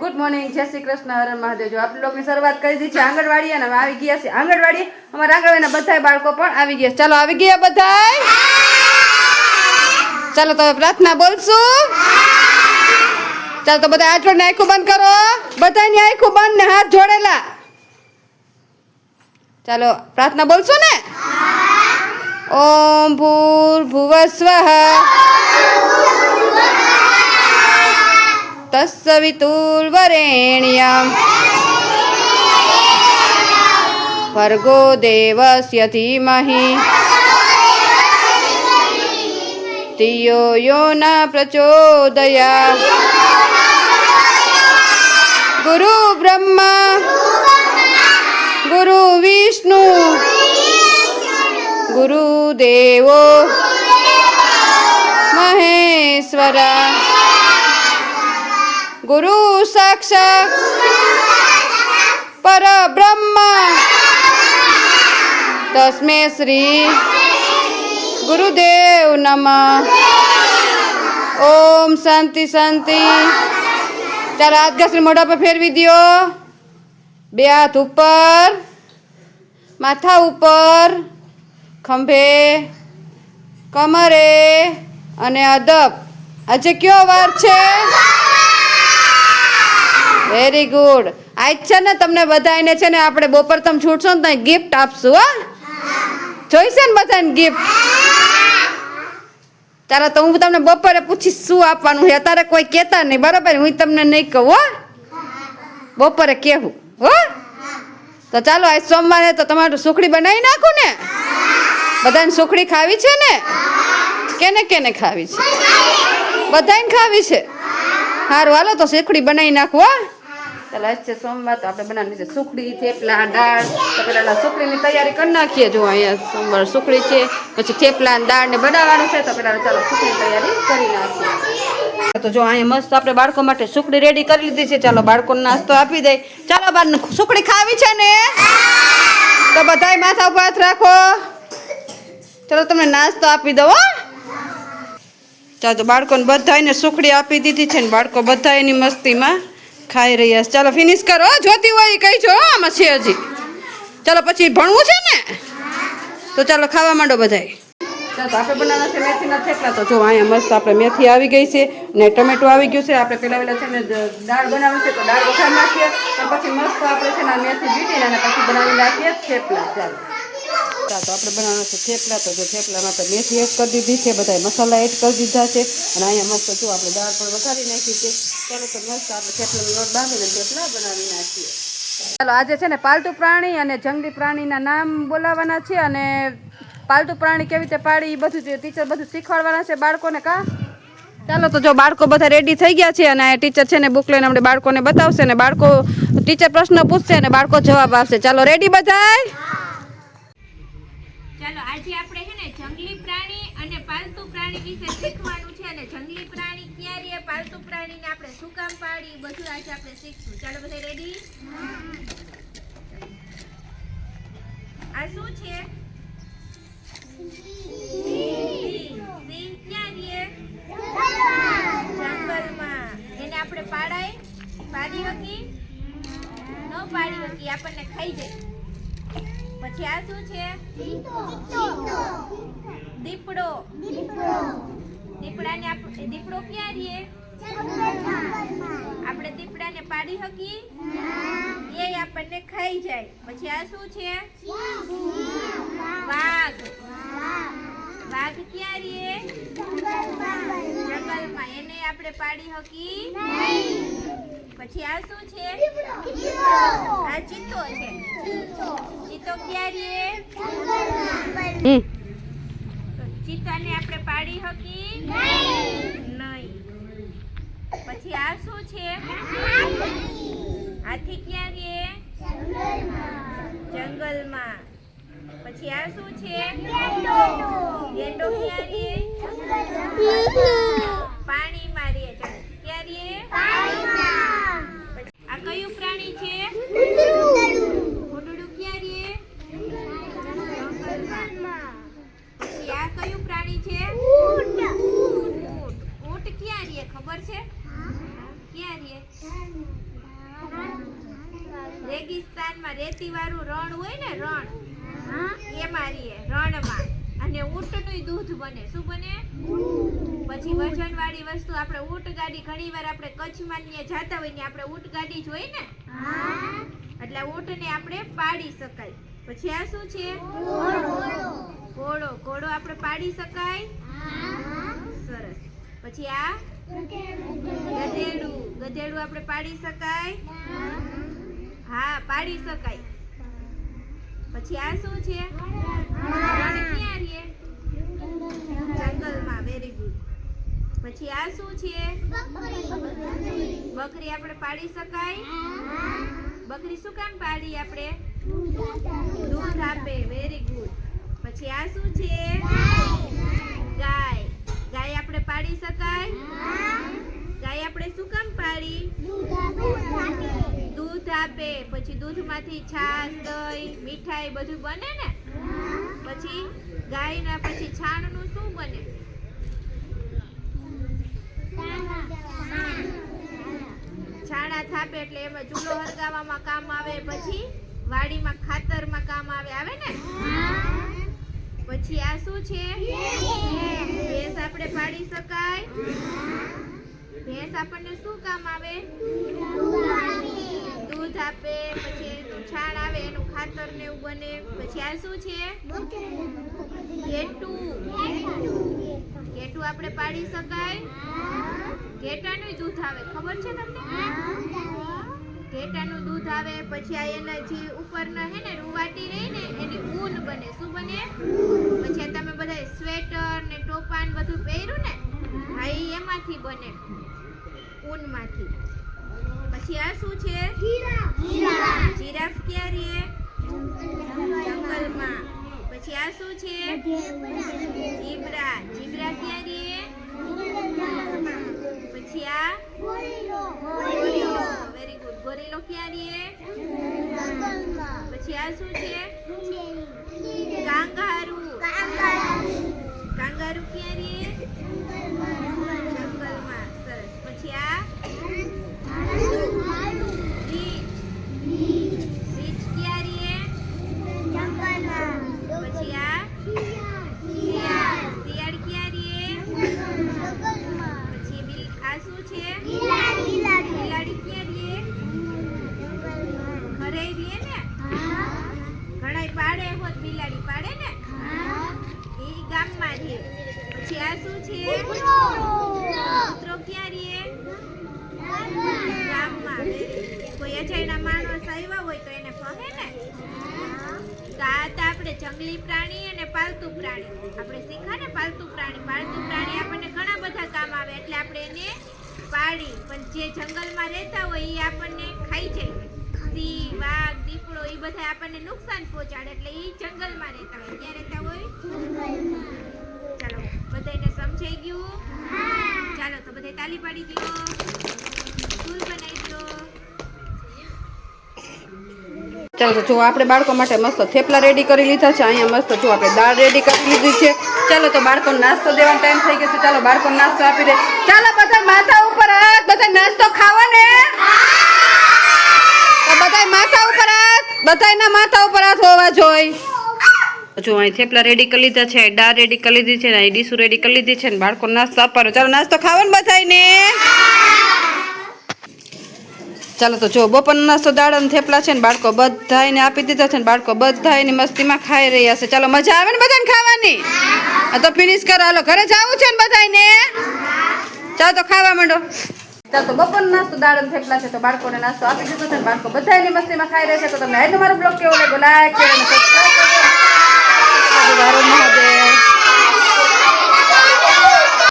Good morning જય શ્રી કૃષ્ણ હર મહાદેવ. જો આપણે લોકોની શરૂઆત કરી દીધી છે આંગણવાડી અને આવી ગયા છે આંગણવાડી. અમારા આંગણવાડીના બધાય બાળકો પણ આવી ગયા ચાલો આવી ગયા બધા ચાલો તમે પ્રાર્થના બોલશું. ચાલો તો બધા જોડીને આખું બંધ કરો. બધાની આંખો બંધ ને હાથ જોડેલા. ચાલો પ્રાર્થના બોલશું ને? ઓમ ભૂર તસ્સવિતુર્વરેણ્યમ દેવસ્ય ધીમહિ ધિયો યો ન પ્રચોદયા ગુરુ બ્રહ્મા ગુરુ વિષ્ણુ ગુરુદેવો મહેશ્વરા ગુરુ સાક્ષાત. પરબ્રહ્મ તસ્મે શ્રી ગુરુદેવ નમ. ઓમ શાંતિ શાંતિ. ચાલો હાથ ઘસરી મોઢા પર ફેરવી દ્યો. બે હાથ ઉપર, માથા ઉપર, ખંભે, કમરે અને અદબ. આજે કયો વાર છે? વેરી ગુડ આજ છે ને તમને બધાને છે ને આપણે બપોર તમે છૂટશો ને તો ગિફ્ટ આપશું, હા. જોઈશે ને બધાને ગિફ્ટ ચાલો તો હું તમને બપોરે પૂછીશ શું આપવાનું છે? અત્યારે કોઈ કહેતા નહીં, બરાબર? હું તમને નહીં કહું, હો. બપોરે કહેવું, હો. તો ચાલો, આજ સોમવારે તો તમારું સુખડી બનાવી નાખું ને? બધાને સુખડી ખાવી છે ને? કેને કેને ખાવી છે? બધાને ખાવી છે? સારું હાલો તો સુખડી બનાવી નાખો ચાલો આજ છે સોમવાર, તો આપણે બનાવવાની છે સુખડી, થેપલા, દાળ. તો પેલા સુખડીની તૈયારી કરી નાખીએ. જો અહીંયા સોમવાર સુખડી છે, પછી થેપલા દાળ ને બનાવવાનું છે, તો પેલા ચાલો સુખડી તૈયારી કરી નાખીએ. તો જો અહીંયા મસ્ત આપણે બાળકો માટે સુખડી રેડી કરી લીધી છે. ચાલો બાળકોને નાસ્તો આપી દઈ ચાલો બાર સુખડી ખાવી છે ને? તો બધાય માથા ઉપર હાથ રાખો. ચાલો તમને નાસ્તો આપી દો ચાલો તો બાળકોને બધાને સુખડી આપી દીધી છે ને બાળકો બધા એની મસ્તીમાં ખાઈ રહ્યા છે ચાલો ફિનિશ કરો. જોતી હોય કહી છો આમાં છે હજી. ચાલો પછી ભણવું છે ને? તો ચાલો ખાવા માંડો બધાય. આપણે બનાવવાના છે મેથીના થેપલા. તો જો, અહીંયા મસ્ત આપણે મેથી આવી ગઈ છે ને ટમેટો આવી ગયું છે. આપણે પેલા વેલા છે ને દાળ બનાવી છે, તો દાળ વઘાર નાખીએ. પછી મસ્ત આપણે છે ને મેથી બીટીને અને પછી બનાવી નાખીએ થેપલા. ચાલો. ચાલો તો આપણે બનાવવાના છે. થેપલા તો જો થેપલામાં આપણે મેથી એડ કરી દીધી છે બધા મસાલા એડ કરી દીધા છે. અને અહીંયા મસ્ત જો આપણે દાળ પણ વઘારી નાખી છે. ચાલો તો મસ્ત આપણે થેપલાનો લોટ બાંધીને થેપલા બનાવી નાખીએ. ચાલો, આજે છે ને પાલતુ પ્રાણી અને જંગલી પ્રાણીના નામ બોલાવવાના છે અને પાલતુ પ્રાણી કેવી રીતે પાડી એ બધું ટીચર બધું શીખવાડવાના છે બાળકોને કા? ચાલો તો જો બાળકો બધા રેડી થઈ ગયા છે અને ટીચર છે ને બુક લઈને આપણે બાળકોને બતાવશે ને બાળકો ટીચર પ્રશ્ન પૂછશે અને બાળકો જવાબ આપશે. ચાલો રેડી બધાય? ચાલો, આજે આપણે છે ને જંગલી પ્રાણી અને પાલતુ પ્રાણી વિશે શીખવાનું છે અને જંગલી પ્રાણી ક્યાં રહે, પાલતુ પ્રાણીને આપણે શું કામ પાડી બધું આજે આપણે શીખશું. ચાલો, બધા રેડી પછી આ શું છે? દીપડો. દીપડાને આપણે દીપડો ક્યાં રહીએ આપણે દીપડાને પાડી હકી એ આપણને ખાઈ જાય. પછી આ શું છે? વાઘ. વાઘ. ક્યાં રહે જંગલમાં એને આપણે પાડી હકી? પછી આ શું છે? આ ચિત્તો છે. ચિત્તો ક્યારે ચિત્તાને આપણે પાડી હકી? નહીં. પછી આ શું છે? હાથી ક્યારે જંગલમાં. પછી આ શું છે? ગેંડો. ક્યાં રહે મારીએ ક્યારે આ કયું પ્રાણી છે? ઘોડું ક્યાં પછી આ કયું પ્રાણી છે? ઊંટ. ઊંટ ક્યાં રહે ખબર છે? ક્યાં રહે રેગિસ્તાનમાં રેતી વાળું રણ હોય ને રણ? એમાં રહીએ રણમાં. અને ઊંટનું દૂધ બને. શું બને? પછી વજન વાળી વસ્તુ આપણે ઊંટ ગાડી ઘણી વાર આપણે કચ્છમાં ને જતા જાતા હોય ને આપણે ઊંટ ગાડી જોઈ ને? એટલે ઊંટને આપણે પાડી શકાય. પછી આ શું છે? ઘોડો. ઘોડો આપણે પાડી શકાય? સરસ. પછી આ? ગધેડું. ગધેડું આપણે પાડી શકાય? હા પાડી શકાય. પછી આ શું છે રણ ક્યાં રે જંગલમાં વેરી ગુડ પછી આ શું છે? બકરી આપણે પાડી શકાય? બકરી શું કામ પાડી આપણે? દૂધ આપે. વેરી ગુડ પછી આ શું છે? ગાય. ગાય આપણે પાડી શકાય? ગાય આપણે શું કામ પાડી? દૂધ આપે. પછી દૂધમાંથી છાશ, દહીં, મીઠાઈ બધું બને ને? પછી ગાયના પછી છાણનું શું બને? થાપે એટલે એમાં ચૂલો હળગાવવામાં કામ આવે, પછી વાડીમાં ખાતરમાં કામ આવે. આવે ને? પછી આ શું છે? ભેંસ. આપણે પાડી શકાય. ભેંસ આપણને શું કામ આવે? દૂધ આપે, પછી છાણ આવે, એનું ખાતર ને એવું બને. પછી આ શું છે? ઘેટું ઘેટું આપણે પાડી શકાય. ઘેટાનું દૂધ આવે ખબર છે તમને? ઘેટાનું દૂધ આવે પછી આ એના જે ઉપરના હે ને રૂવાટી રહી ને એની ઊન બને. શું બને? પછી તમે બધા સ્વેટર ને ટોપા ને બધું પહેર્યું ને હા એ એમાંથી બને ઊનમાંથી. પછી આ શું છે? જીરાફ. ક્યાં રે જંગલમાં. પછી આ શું છે? જીબ્રા. જીબ્રા. ક્યાં રે આ ગોરીલો. Very good ગોરીલો. ક્યાં રે પછી આ શું છે? કાંગારૂ. કાંગારૂ. ક્યાં રે જંગલમાં. સરસ. પછી આ રીંછ રીંછ ક્યાં રે પછી આ શિયાળ શિયાળ ક્યાં રે પછી બિલ આ શું છે બિલાડી ક્યાં રે ઘરે રે ને ઘણાય પાડે હોત બિલાડી પાડે ને એ ગામમાં રે પછી આ શું છે કૂતરો ક્યાં ગામમાં કોઈ અજાણ્યા માણસ આવ્યા હોય તો એને કહે ને. આ તો આપણે જંગલી પ્રાણી અને પાલતુ પ્રાણી. આપણે શીખા ને પાલતુ પ્રાણી. પાલતુ પ્રાણી આપણને ઘણા બધા કામ આવે એટલે આપણે એને પાડી પણ જે જંગલમાં રહેતા હોય એ આપણને ખાઈ જાય. સિંહ, વાઘ, દીપડો એ બધા આપણને નુકસાન પહોંચાડે એટલે એ જંગલમાં રહેતા હોય. ક્યાં રહેતા હોય બધાને સમજાઈ ગયું? ચાલો તો બધા તાલી પાડી દો. સ્કૂલ બનાવી દો. ચાલો તો જો આપણે બાળકો માટે મસ્ત થેપલા રેડી કરી લીધા છે. અહીંયા મસ્ત જો આપણે દાળ રેડી કરી લીધી છે. ચાલો તો બાળકો નાસ્તો દેવાનો ટાઈમ થઈ ગયો છે. ચાલો બાળકો નાસ્તો આપી દે. ચાલો બધા માથા ઉપર હાથ. બધા નાસ્તો ખાવા ને? તો બધા માથા ઉપર હાથ. બધાના માથા ઉપર હાથ હોવા જોઈએ. જો અહીં થેપલા રેડી કરી લીધા છે દાળ રેડી કરી લીધી છે ને અહીં ડીશું રેડી કરી લીધી છે ને બાળકો નાસ્તો આપવાનો. ચાલો નાસ્તો ખાવાનો બધાને ચાલો તો જો બપોરનો નાસ્તો દાળ અને થેપલા છે ને બાળકો બધાને આપી દીધા છે ને બાળકો બધા મસ્તીમાં ખાઈ રહ્યા છે. ચાલો મજા આવે ને બધાને ખાવાની? આ તો ફિનિશ કરો. હાલો, ઘરે જવું છે ને બધાને ચાલો તો ખાવા માંડો. ચાલો તો બપોરનો નાસ્તો દાળ અને થેપલા છે તો બાળકોને નાસ્તો આપી દીધો છે ને બાળકો બધા મસ્તીમાં ખાઈ રહ્યા છે. તો તમને આજનો મારો બ્લોગ કેવો લાગ્યો? લાઈક શેર અને સબસ્ક્રાઈબ કરજો હર મહાદેવ